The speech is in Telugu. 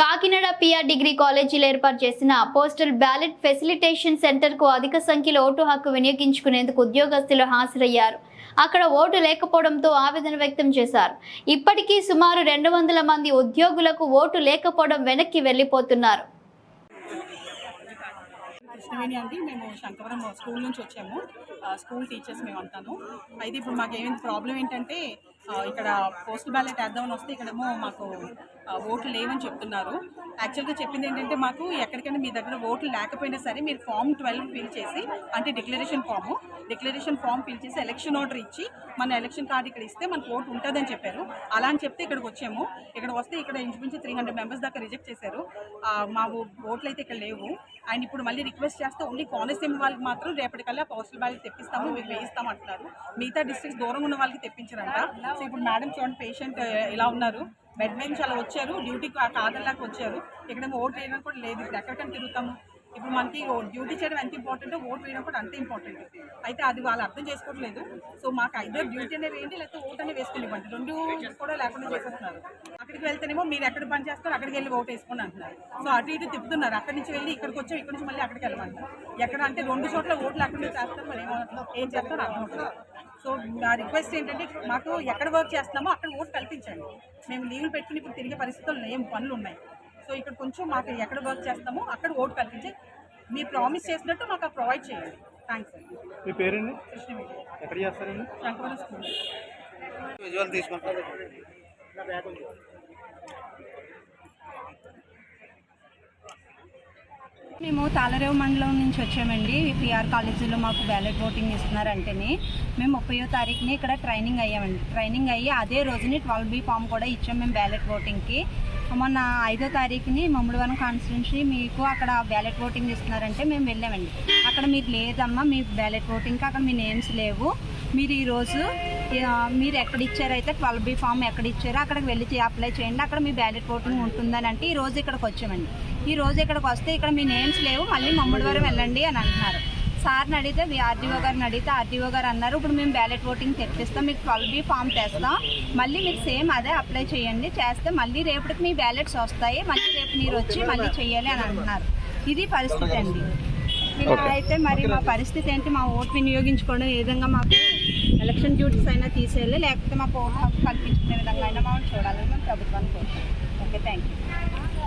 కాకినాడ పిఆర్ డిగ్రీ కాలేజీలో ఏర్పాటు చేసిన పోస్టల్ బ్యాలెట్ ఫెసిలిటేషన్ సెంటర్కు అధిక సంఖ్యలో ఓటు హక్కు వినియోగించుకునేందుకు ఉద్యోగస్తులు హాజరయ్యారు. అక్కడ ఓటు లేకపోవడంతో ఆవేదన వ్యక్తం చేశారు. ఇప్పటికీ సుమారు రెండు వందల మంది ఉద్యోగులకు ఓటు లేకపోవడం వెనక్కి వెళ్ళిపోతున్నారు. కృష్ణవేణి అండి మేము శంకవరం స్కూల్ నుంచి వచ్చాము. స్కూల్ టీచర్స్ మేము అంతాను అయితే ఇప్పుడు మాకు ఏమైంది ప్రాబ్లం ఏంటంటే ఇక్కడ పోస్ట్ బ్యాలెట్ వేద్దామని వస్తే ఇక్కడేమో మాకు ఓట్లు లేవని చెప్తున్నారు. యాక్చువల్గా చెప్పింది ఏంటంటే మాకు ఎక్కడికైనా మీ దగ్గర ఓట్లు లేకపోయినా సరే మీరు ఫామ్ ట్వెల్వ్ ఫిల్ చేసి అంటే declaration form declaration form fill చేసి ఎలక్షన్ ఆర్డర్ ఇచ్చి మన ఎలక్షన్ కార్డు ఇక్కడ ఇస్తే మనకు ఓటు ఉంటుందని చెప్పారు. అలా అని చెప్తే ఇక్కడికి వచ్చాము. ఇక్కడ వస్తే ఇక్కడ ఇంచుమించు త్రీ హండ్రెడ్ మెంబర్స్ దాకా రిజెక్ట్ చేశారు. మా ఓట్లు అయితే ఇక్కడ లేవు. అండ్ ఇప్పుడు మళ్ళీ రిక్వెస్ట్ చేస్తే ఓన్లీ కోనసీమ వాళ్ళకి మాత్రం రేపటికల్లా పోస్టల్ బ్యాలెట్ తెప్పిస్తాము మీకు వేయిస్తాం అంటున్నారు. మిగతా డిస్ట్రిక్ట్స్ దూరం ఉన్న వాళ్ళకి తెప్పించారంట. సో ఇప్పుడు మేడం చూడండి పేషెంట్ ఇలా ఉన్నారు. బెడ్ మీద నుంచి అలా వచ్చారు డ్యూటీకి కాదల్లాగా వచ్చారు. ఇక్కడేమో ఓటు వేయడం కూడా లేదు ఇప్పుడు ఎక్కడికైనా తిరుగుతాము. ఇప్పుడు మనకి డ్యూటీ చేయడం ఎంత ఇంపార్టెంట్ ఓట్ వేయడం కూడా అంతే ఇంపార్టెంట్ అయితే అది వాళ్ళు అర్థం చేసుకోవట్లేదు. సో మాకు ఐదర్ డ్యూటీ అనేది ఏంటి లేకపోతే ఓట్ అనేది వేసుకునివ్వండి రెండు కూడా లేకుండా చేసేస్తున్నారు. అక్కడికి వెళ్తేనేమో మీరు ఎక్కడ పని చేస్తారో అక్కడికి వెళ్ళి ఓట్ వేసుకోండి అంటున్నారు. సో అటు ఇటు తిప్పుతున్నారు. అక్కడి నుంచి వెళ్ళి ఇక్కడికి వచ్చాం ఇక్కడి నుంచి మళ్ళీ అక్కడికి వెళ్ళమంటారు ఎక్కడ అంటే రెండు చోట్ల ఓట్లు అక్కడ చేస్తారు మరి ఏమో ఏం చేస్తారు అర్థం సో నా రిక్వెస్ట్ ఏంటంటే మాకు ఎక్కడ వర్క్ చేస్తున్నామో అక్కడ ఓటు కల్పించండి. మేము లీవ్లు పెట్టుకుని ఇప్పుడు తిరిగే పరిస్థితుల్లో లేం పనులు ఉన్నాయి. సో ఇక్కడ కొంచెం మాకు ఎక్కడ వర్క్ చేస్తామో అక్కడ ఓటు కల్పించి మీరు ప్రామిస్ చేసినట్టు మాకు ప్రొవైడ్ చేయండి. థ్యాంక్స్ మీ పేరండి? ఎక్కడ చేస్తారండి? శంకవరం స్కూల్. విజువల్ తీసుకుంటారు. మేము తాళరేవు మండలం నుంచి వచ్చామండి. పిఆర్ కాలేజీలో మాకు బ్యాలెట్ ఓటింగ్ ఇస్తున్నారంటేనే మేము ముప్పయో తారీఖుని ఇక్కడ ట్రైనింగ్ అయ్యామండి. ట్రైనింగ్ అయ్యి అదే రోజుని ట్వెల్వ్ బి ఫామ్ కూడా ఇచ్చాం మేము బ్యాలెట్ ఓటింగ్కి. మొన్న ఐదో తారీఖుని మమ్మడివరం కాన్స్టిట్యున్సీ మీకు అక్కడ బ్యాలెట్ ఓటింగ్ ఇస్తున్నారంటే మేము వెళ్ళామండి. అక్కడ మీరు లేదమ్మా మీ బ్యాలెట్ ఓటింగ్కి అక్కడ మీ నేమ్స్ లేవు. మీరు ఈరోజు మీరు ఎక్కడ ఇచ్చారైతే ట్వెల్వ్ బి ఫామ్ ఎక్కడ ఇచ్చారో అక్కడికి వెళ్ళి అప్లై చేయండి. అక్కడ మీ బ్యాలెట్ ఓటింగ్ ఉంటుందని అంటే ఈ రోజు ఇక్కడికి వచ్చామండి. ఈ రోజు ఇక్కడికి వస్తే ఇక్కడ మీ నేమ్స్ లేవు మళ్ళీ మమ్మడి వారు వెళ్ళండి అని అంటున్నారు. సార్ని అడిగితే ఆర్డీఓ గారిని అడిగితే ఆర్డీఓ గారు అన్నారు ఇప్పుడు మేము బ్యాలెట్ ఓటింగ్ తెప్పిస్తాం మీకు ట్వెల్వ్ బి ఫామ్ తెస్తాం మళ్ళీ మీరు సేమ్ అదే అప్లై చేయండి చేస్తే మళ్ళీ రేపటికి మీ బ్యాలెట్స్ వస్తాయి మళ్ళీ రేపు మీరు వచ్చి మళ్ళీ చేయాలి అని అంటున్నారు. ఇది పరిస్థితి అండి. ఇలా అయితే మరి మా పరిస్థితి ఏంటి? మా ఓటు వినియోగించుకోవడం ఏ విధంగా మాకు ఎలక్షన్ డ్యూటీస్ అయినా తీసేయాలి లేకపోతే మాకు ఓటు హక్కు కల్పించుకునే విధంగా అయినా మనం చూడాలని మేము ప్రభుత్వాన్ని కోరుతాం ఓకే థ్యాంక్ యూ